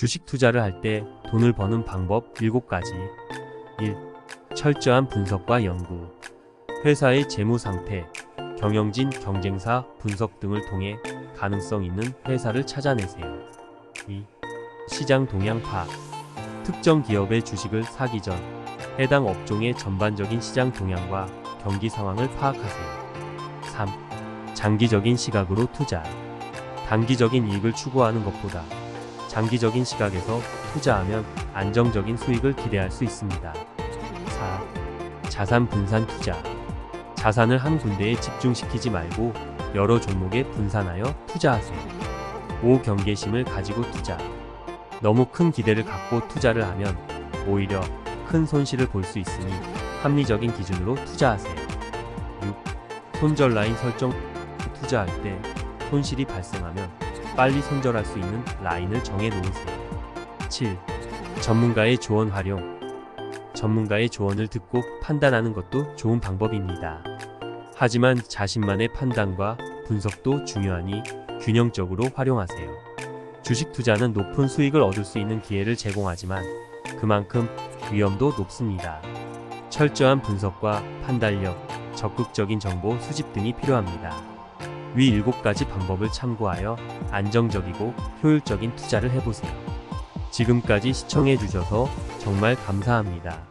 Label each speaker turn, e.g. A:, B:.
A: 주식 투자를 할 때 돈을 버는 방법 7가지. 1. 철저한 분석과 연구. 회사의 재무 상태, 경영진, 경쟁사 분석 등을 통해 가능성 있는 회사를 찾아내세요. 2. 시장 동향 파악. 특정 기업의 주식을 사기 전 해당 업종의 전반적인 시장 동향과 경기 상황을 파악하세요. 3. 장기적인 시각으로 투자. 단기적인 이익을 추구하는 것보다 장기적인 시각에서 투자하면 안정적인 수익을 기대할 수 있습니다. 4. 자산 분산 투자. 자산을 한 군데에 집중시키지 말고 여러 종목에 분산하여 투자하세요. 5. 경계심을 가지고 투자. 너무 큰 기대를 갖고 투자를 하면 오히려 큰 손실을 볼 수 있으니 합리적인 기준으로 투자하세요. 6. 손절 라인 설정 투자할 때 손실이 발생하면 빨리 손절할 수 있는 라인을 정해 놓으세요. 7. 전문가의 조언 활용. 전문가의 조언을 듣고 판단하는 것도 좋은 방법입니다. 하지만 자신만의 판단과 분석도 중요하니 균형적으로 활용하세요. 주식 투자는 높은 수익을 얻을 수 있는 기회를 제공하지만 그만큼 위험도 높습니다. 철저한 분석과 판단력, 적극적인 정보 수집 등이 필요합니다. 위 7가지 방법을 참고하여 안정적이고 효율적인 투자를 해보세요. 지금까지 시청해 주셔서 정말 감사합니다.